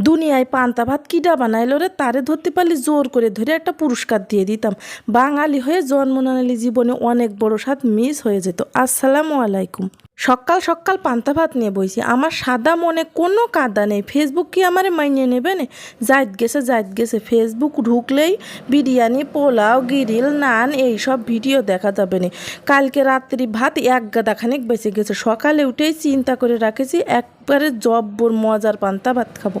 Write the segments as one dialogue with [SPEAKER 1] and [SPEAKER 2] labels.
[SPEAKER 1] দুনিয়ায় পান্তা ভাত কিডা বানাইলো রে? তারে ধরতে পারলে জোর করে ধরে একটা পুরস্কার দিয়ে দিতাম। বাঙালি হয়ে জন্ম নানালি জীবনে অনেক বড় স্বাদ মিস হয়ে যেত। আসসালামু আলাইকুম। সকাল সকাল পান্তা ভাত নিয়ে বইছি। আমার সাদা মনে কোনো কাদা নেই। ফেসবুক কি আমার মাইনে নেবে না? জায়দ গেছে জায়দ গেছে। ফেসবুক ঢুকলেই বিরিয়ানি, পোলাও, গিরিল, নান, এইসব ভিডিও দেখা যাবে না। কালকে রাত্রি ভাত এক গাদা খানিক বেঁচে গেছে। সকালে উঠেই চিন্তা করে রাখেছি, একবারে জব্বর মজার পান্তা ভাত খাব।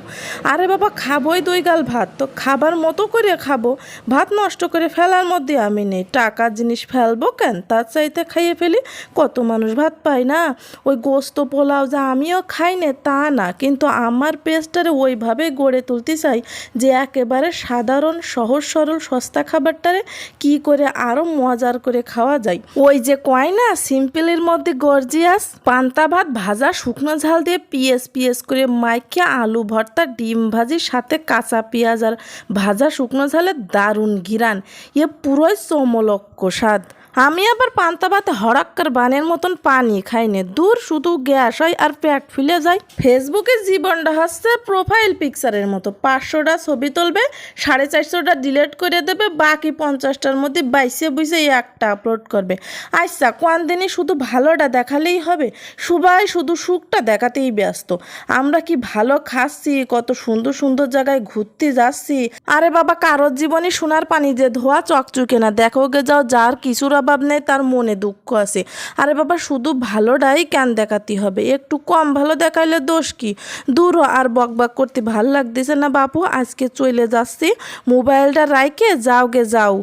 [SPEAKER 1] আরে বাবা, খাবোই দই গাল ভাত। তো খাবার মতো করে খাব। ভাত নষ্ট করে ফেলার মধ্যে আমি নেই। টাকার জিনিস ফেলব কেন? তার চাইতে খাইয়ে ফেলি। কত মানুষ ভাত পায় না? ওই গোস্ত পোলাও যা আমিও খাই না, তা না। কিন্তু আমার পেস্টারে ওইভাবে গড়ে তুলতে চাই যে একেবারে সাধারণ, সহজ, সরল সস্তা খাবারটারে কি করে আরও মজার করে খাওয়া যায়। ওই যে কয় না, সিম্পলের মধ্যে গর্জিয়াস পান্তা ভাত ভাজা, শুকনো ঝাল দিয়ে পিএস পিএস করে মাইকে আলু ভর্তা, ডিম ভাজির সাথে কাঁচা পেঁয়াজ আর ভাজা শুকনো ঝালে দারুণ ঘিরান। এ পুরোই চমলক্ষ স্বাদ। আমি আবার পান্তা ভাতে হরাক্কার বানের মতন পানি খাই না। দূর শুধু গ্যাস হয় আর পেট ফুলে যায়। ফেসবুকে জীবনটা হচ্ছে প্রোফাইল পিকচারের মতো। পাঁচশোটা ছবি তুলবে, সাড়ে চারশোটা ডিলিট করে দেবে, বাকি পঞ্চাশটার মধ্যে বাইশে বুঝে একটা আপলোড করবে। আচ্ছা কোন দিনই শুধু ভালোটা দেখালেই হবে? সবাই শুধু সুখটা দেখাতেই ব্যস্ত। আমরা কি ভালো খাচ্ছি, কত সুন্দর সুন্দর জায়গায় ঘুরতে যাচ্ছি? আরে বাবা, কারোর জীবনে সোনার পানি যে ধোয়া চকচকে না। দেখো গে যাও, যার কিছুর অভাব নেই, তার মনে দুঃখ আছে। আরে বাবা, শুধু ভালোটাই কেন দেখাতে হবে? একটু কম ভালো দেখাইলে দোষ কি? দূর আর বক বক করতে ভালো লাগতেছে না বাপু, আজকে চলে যাচ্ছি। মোবাইলটা রাইকে যাও গে যাও।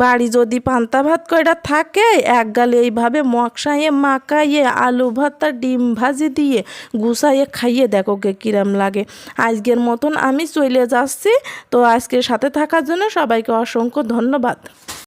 [SPEAKER 1] বাড়ি যদি পান্তা ভাত কয়টা থাকে, এক গালে এইভাবে মকসাইয়ে মাকাইয়ে আলু ভর্তা, ডিম ভাজি দিয়ে গুছাইয়ে খাইয়ে দেখো গে কিরম লাগে। আজকের মতন আমি চলে যাচ্ছি। তো আজকের সাথে থাকার জন্য সবাইকে অসংখ্য ধন্যবাদ।